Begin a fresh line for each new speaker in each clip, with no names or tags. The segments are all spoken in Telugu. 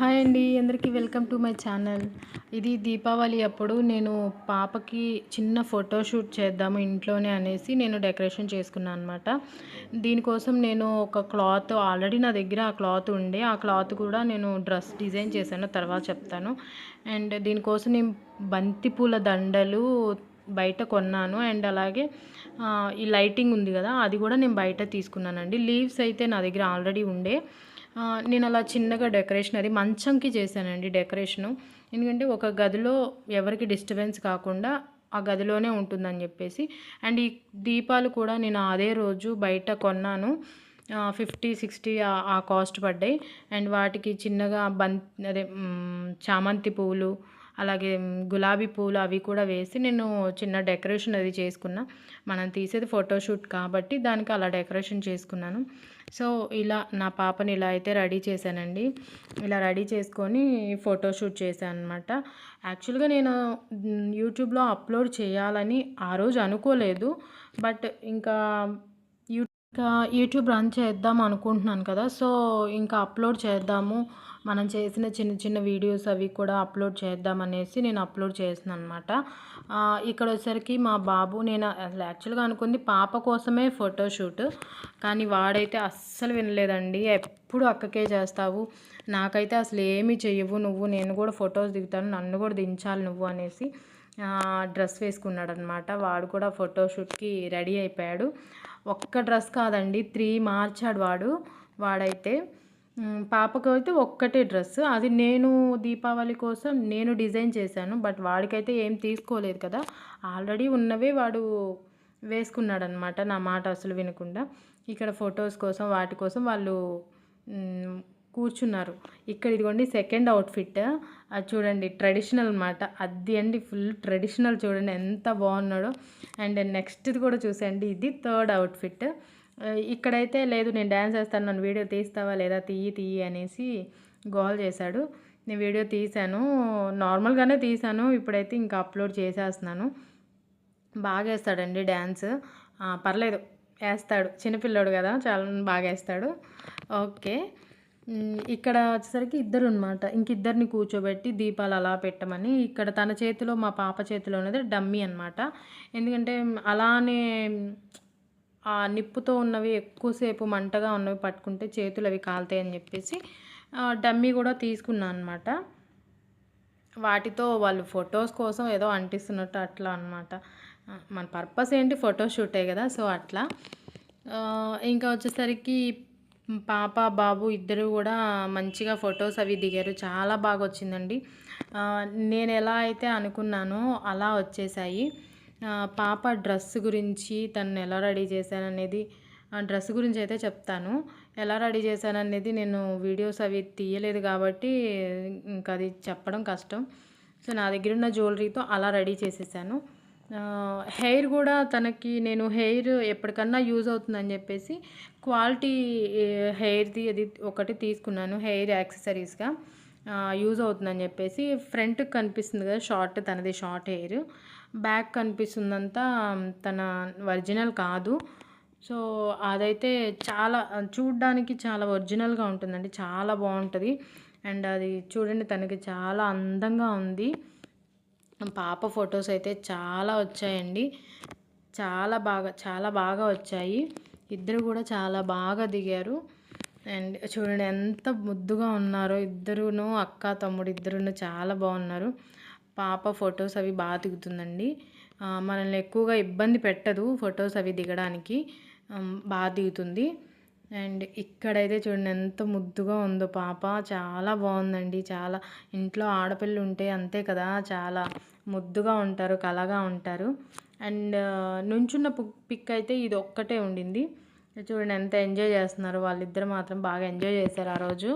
హాయ్ అండి అందరికీ వెల్కమ్ టు మై ఛానల్. ఇది దీపావళి అప్పుడు నేను పాపకి చిన్న ఫోటోషూట్ చేద్దాము ఇంట్లోనే అనేసి నేను డెకరేషన్ చేసుకున్నాను అనమాట దీనికోసం నేను ఒక క్లాత్ ఆల్రెడీ నా దగ్గర ఆ క్లాత్ ఉండే ఆ క్లాత్ కూడా నేను డ్రెస్ డిజైన్ చేశాను తర్వాత చెప్తాను. అండ్ దీనికోసం నేను బంతిపూల దండలు బయట కొన్నాను. అండ్ అలాగే ఈ లైటింగ్ ఉంది కదా అది కూడా నేను బయట తీసుకున్నానండి. లీవ్స్ అయితే నా దగ్గర ఆల్రెడీ ఉండే. నేను అలా చిన్నగా డెకరేషన్ అది మంచంకి చేశానండి డెకరేషను. ఎందుకంటే ఒక గదిలో ఎవరికి డిస్టర్బెన్స్ కాకుండా ఆ గదిలోనే ఉంటుందని చెప్పేసి. అండ్ ఈ దీపాలు కూడా నేను అదే రోజు బయట కొన్నాను. ఫిఫ్టీ సిక్స్టీ ఆ కాస్ట్ పడ్డాయి. అండ్ వాటికి చిన్నగా బం అదే చామంతి పువ్వులు అలాగే గులాబీ పూలు అవి కూడా వేసి నేను చిన్న డెకరేషన్ అది చేసుకున్నా. మనం తీసేది ఫోటోషూట్ కాబట్టి దానికి అలా డెకరేషన్ చేసుకున్నాను. సో ఇలా నా పాపని ఇలా అయితే రెడీ చేశానండి. ఇలా రెడీ చేసుకొని ఫోటోషూట్ చేశాను అనమాట యాక్చువల్గా నేను యూట్యూబ్లో అప్లోడ్ చేయాలని ఆ రోజు అనుకోలేదు. బట్ ఇంకా ఇంకా యూట్యూబ్ రన్ చేద్దాం అనుకుంటున్నాను కదా. సో ఇంకా అప్లోడ్ చేద్దాము. మనం చేసిన చిన్న చిన్న వీడియోస్ అవి కూడా అప్లోడ్ చేద్దాం అనేసి నేను అప్లోడ్ చేసిన అనమాట ఇక్కడ వచ్చేసరికి మా బాబు నేను అసలు యాక్చువల్గా అనుకుంది పాప కోసమే ఫోటోషూట్ కానీ వాడైతే అస్సలు వినలేదండి. ఎప్పుడు అక్కకే చేస్తావు నాకైతే అసలు ఏమి చెయ్యవు నువ్వు నేను కూడా ఫొటోస్ దిగుతాను నన్ను కూడా దించాలి నువ్వు అనేసి డ్రెస్ వేసుకున్నాడు అనమాట వాడు కూడా ఫోటోషూట్కి రెడీ అయిపోయాడు. ఒక్క డ్రెస్ కాదండి త్రీ మార్చాడు వాడు వాడైతే. పాపకు అయితే ఒక్కటే డ్రెస్. అది నేను దీపావళి కోసం నేను డిజైన్ చేశాను బట్ వాడికైతే ఏం తీసుకోలేదు కదా. ఆల్రెడీ ఉన్నవే వాడు వేసుకున్నాడనమాట నా మాట అసలు వినకుండా. ఇక్కడ ఫొటోస్ కోసం వాటి కోసం వాళ్ళు కూర్చున్నారు. ఇక్కడ ఇదిగోండి సెకండ్ అవుట్ఫిట్ అది చూడండి ట్రెడిషనల్ అనమాట అది అండి ఫుల్ ట్రెడిషనల్ చూడండి ఎంత బాగున్నాడో. అండ్ నెక్స్ట్ది కూడా చూసండి ఇది థర్డ్ అవుట్ఫిట్ ఇక్కడైతే లేదు నేను డ్యాన్స్ వేస్తాను నన్ను వీడియో తీస్తావా లేదా తీయి తీయి అనేసి గోల్ చేశాడు. నేను వీడియో తీశాను నార్మల్గానే తీశాను ఇప్పుడైతే ఇంకా అప్లోడ్ చేసేస్తున్నాను. బాగా వేస్తాడండి డ్యాన్స్ పర్లేదు వేస్తాడు చిన్నపిల్లోడు కదా చాలా బాగా వేస్తాడు. ఓకే. ఇక్కడ వచ్చేసరికి ఇద్దరు అనమాట ఇంకిద్దరిని కూర్చోబెట్టి దీపాలు అలా పెట్టమని ఇక్కడ తన చేతిలో మా పాప చేతిలో ఉన్నది డమ్మీ అనమాట ఎందుకంటే అలానే ఆ నిప్పుతో ఉన్నవి ఎక్కువసేపు మంటగా ఉన్నవి పట్టుకుంటే చేతులు అవి కాలుతాయి అని చెప్పేసి డమ్మీ కూడా తీసుకున్నాను అనమాట వాటితో వాళ్ళు ఫొటోస్ కోసం ఏదో అంటిస్తున్నట్టు అట్లా అనమాట మన పర్పస్ ఏంటి? ఫోటోషూటే కదా సో అట్లా. ఇంకా వచ్చేసరికి పాప బాబు ఇద్దరు కూడా మంచిగా ఫొటోస్ అవి దిగారు. చాలా బాగా వచ్చిందండి. నేను ఎలా అయితే అనుకున్నానో అలా వచ్చేసాయి. పాప డ్రెస్ గురించి తను ఎలా రెడీ చేశాననేది ఆ డ్రెస్ గురించి అయితే చెప్తాను. ఎలా రెడీ చేశాననేది నేను వీడియోస్ అవి తీయలేదు కాబట్టి ఇంకా అది చెప్పడం కష్టం. సో నా దగ్గర ఉన్న జ్యువెలరీతో అలా రెడీ చేసేసాను. హెయిర్ కూడా తనకి నేను హెయిర్ ఎప్పటికన్నా యూజ్ అవుతుందని చెప్పేసి క్వాలిటీ హెయిర్ది అది ఒకటి తీసుకున్నాను హెయిర్ యాక్సెసరీస్గా. యూజ్ అవుతుందని చెప్పేసి ఫ్రంట్ కనిపిస్తుంది కదా షార్ట్ తనది షార్ట్ హెయిర్ బ్యాక్ కనిపిస్తుందంతా తన ఒరిజినల్ కాదు. సో అదైతే చాలా చూడ్డానికి చాలా ఒరిజినల్గా ఉంటుందండి. చాలా బాగుంటుంది. అండ్ అది చూడండి తనకి చాలా అందంగా ఉంది. పాప ఫొటోస్ అయితే చాలా వచ్చాయండి. చాలా బాగా చాలా బాగా వచ్చాయి. ఇద్దరు కూడా చాలా బాగా దిగారు. అండ్ చూడండి ఎంత ముద్దుగా ఉన్నారో ఇద్దరును అక్క తమ్ముడు ఇద్దరును చాలా బాగున్నారు. పాప ఫొటోస్ అవి బాగా దిగుతుందండి. మనల్ని ఎక్కువగా ఇబ్బంది పెట్టదు ఫొటోస్ అవి దిగడానికి. బాగా దిగుతుంది. అండ్ ఇక్కడైతే చూడండి ఎంత ముద్దుగా ఉందో పాప. చాలా బాగుందండి. చాలా ఇంట్లో ఆడపిల్ల ఉంటే అంతే కదా చాలా ముద్దుగా ఉంటారు కలగా ఉంటారు. అండ్ నుంచున్న పిక్ అయితే ఇది ఒక్కటే ఉండింది. చూడండి ఎంత ఎంజాయ్ చేస్తున్నారు. వాళ్ళిద్దరు మాత్రం బాగా ఎంజాయ్ చేశారు ఆ రోజు.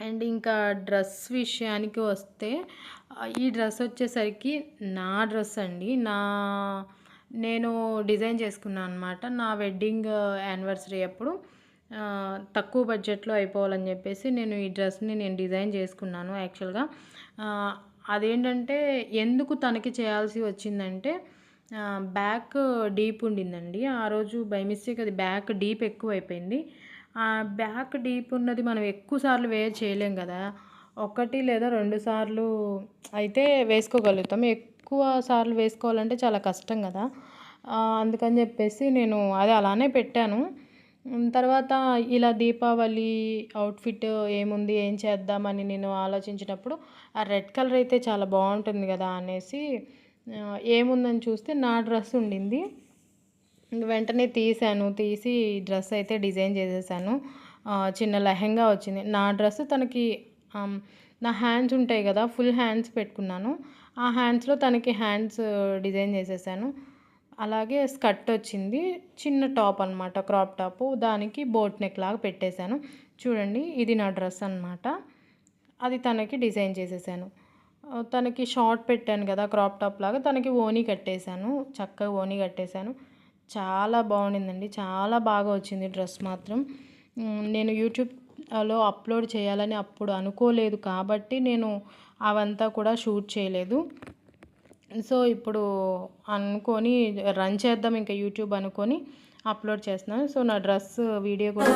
అండ్ ఇంకా డ్రెస్ విషయానికి వస్తే ఈ డ్రెస్ వచ్చేసరికి నా డ్రెస్ అండి. నా నేను డిజైన్ చేసుకున్నాను అనమాట నా వెడ్డింగ్ యానివర్సరీ అప్పుడు తక్కువ బడ్జెట్లో అయిపోవాలని చెప్పేసి నేను ఈ డ్రెస్ని నేను డిజైన్ చేసుకున్నాను యాక్చువల్గా. అదేంటంటే ఎందుకు తనకి చేయాల్సి వచ్చిందంటే బ్యాక్ డీప్ ఉండిందండి. ఆ రోజు బై మిస్టేక్ అది బ్యాక్ డీప్ ఎక్కువ అయిపోయింది ఆ బ్యాక్ డీప్ ఉన్నది మనం ఎక్కువ సార్లు వేర్ చేయలేం కదా. ఒకటి లేదా రెండు సార్లు అయితే వేసుకోగలుగుతాం. ఎక్కువ సార్లు వేసుకోవాలంటే చాలా కష్టం కదా. అందుకని చెప్పేసి నేను అది అలానే పెట్టాను. తర్వాత ఇలా దీపావళి అవుట్ఫిట్ ఏముంది ఏం చేద్దామని నేను ఆలోచించినప్పుడు ఆ రెడ్ కలర్ అయితే చాలా బాగుంటుంది కదా అనేసి ఏముందని చూస్తే నా డ్రెస్ ఉండింది. వెంటనే తీసాను తీసి డ్రెస్ అయితే డిజైన్ చేసేసాను. చిన్న లెహెంగా వచ్చింది. నా డ్రెస్ తనకి నా హ్యాండ్స్ ఉంటాయి కదా ఫుల్ హ్యాండ్స్ పెట్టుకున్నాను. ఆ హ్యాండ్స్లో తనకి హ్యాండ్స్ డిజైన్ చేసేసాను. అలాగే స్కర్ట్ వచ్చింది. చిన్న టాప్ అనమాట క్రాప్ టాప్. దానికి బోట్ నెక్ లాగా పెట్టేశాను. చూడండి ఇది నా డ్రెస్ అనమాట అది తనకి డిజైన్ చేసేసాను. తనకి షార్ట్ పెట్టాను కదా క్రాప్ టాప్ లాగా తనకి ఓనీ కట్టేశాను చక్కగా ఓనీ కట్టేశాను. చాలా బాగుండిందండి చాలా బాగా వచ్చింది డ్రెస్ మాత్రం. నేను యూట్యూబ్లో అప్లోడ్ చేయాలని అప్పుడు అనుకోలేదు కాబట్టి నేను అవంతా కూడా షూట్ చేయలేదు. సో ఇప్పుడు అనుకొని రన్ చేద్దాం ఇంకా యూట్యూబ్ అనుకొని అప్లోడ్ చేస్తున్నాను. సో నా డ్రెస్ వీడియో కూడా